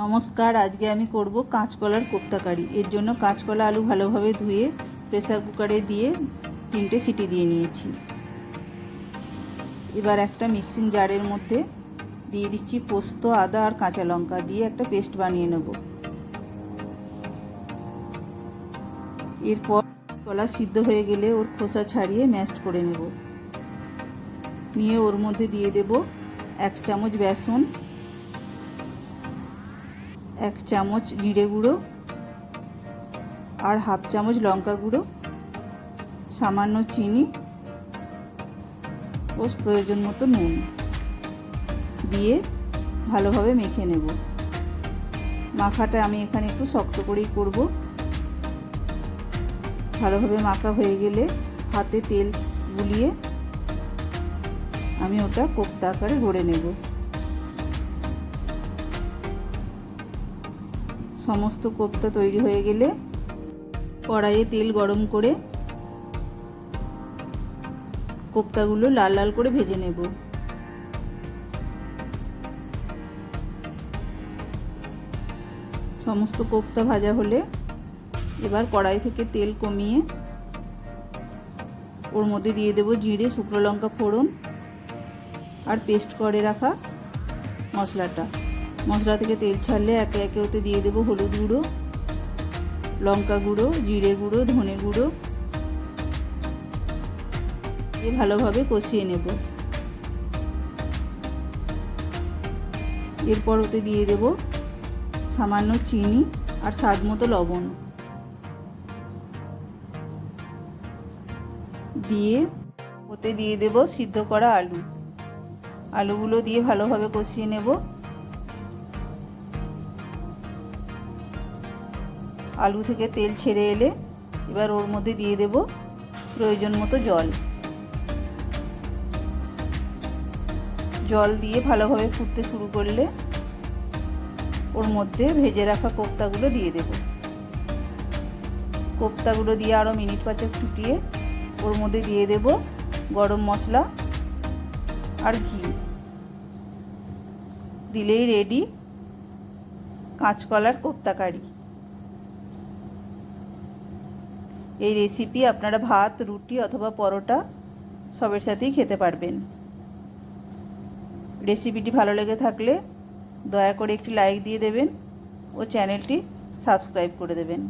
নমস্কার, আজকে আমি করব কাঁচকলার কোপ্তা কারি এর জন্য কাঁচকলা আলু ভালোভাবে ধুয়ে প্রেসার কুকারে দিয়ে তিনটে সিটি দিয়ে নিয়েছি। এবার একটা মিক্সিং জারের মধ্যে দিয়ে দিচ্ছি পোস্ত, আদা আর কাঁচা লঙ্কা দিয়ে একটা পেস্ট বানিয়ে নেব। এরপর কলা সিদ্ধ হয়ে গেলে ওর খোসা ছাড়িয়ে ম্যাশড করে নেব। নিয়ে ওর মধ্যে দিয়ে দেব এক চামচ বেসন এক চামচ জিরে গুঁড়ো আর হাফ চামচ লঙ্কা গুঁড়ো, সামান্য চিনি ও প্রয়োজন মতো নুন দিয়ে ভালোভাবে মেখে নেব। মাখাটা আমি এখানে একটু শক্ত করেই করব। ভালোভাবে মাখা হয়ে গেলে হাতে তেল গুলিয়ে আমি ওটা কোপ্তা আকারে গড়ে নেব। সমস্ত কোপ্তা তৈরি হয়ে গেলে কড়াইয়ে তেল গরম করে কোপ্তাগুলো লাল লাল করে ভেজে নেব। সমস্ত কোপ্তা ভাজা হলে এবার কড়াই থেকে তেল কমিয়ে ওর মধ্যে দিয়ে দেব জিরে, শুকনো লঙ্কা ফোড়ন আর পেস্ট করে রাখা মশলাটা। মশলা থেকে তেল ছাড়লে একে একে ওতে দিয়ে দেবো হলুদ গুঁড়ো, লঙ্কা গুঁড়ো, জিরে গুঁড়ো, ধনে গুঁড়ো। দিয়ে ভালোভাবে কষিয়ে নেব। এরপর ওতে দিয়ে দেব সামান্য চিনি আর স্বাদ মতো লবণ। দিয়ে ওতে দিয়ে দেব সিদ্ধ করা আলু। আলুগুলো দিয়ে ভালোভাবে কষিয়ে নেব। আলু থেকে তেল ছেড়ে এলে এবার ওর মধ্যে দিয়ে দেব প্রয়োজন মতো জল। জল দিয়ে ভালোভাবে ফুটতে শুরু করলে ওর মধ্যে ভেজে রাখা কোপ্তাগুলো দিয়ে দেব। কোপ্তাগুলো দিয়ে আরও মিনিট পাঁচেক ফুটিয়ে ওর মধ্যে দিয়ে দেব গরম মশলা আর ঘি। দিলেই রেডি কাঁচকলার কোপ্তা কারি এই রেসিপি আপনারা ভাত, রুটি অথবা পরোটা সবের সাথেই খেতে পারবেন। রেসিপিটি ভালো লেগে থাকলে দয়া করে একটি লাইক দিয়ে দেবেন ও চ্যানেলটি সাবস্ক্রাইব করে দেবেন।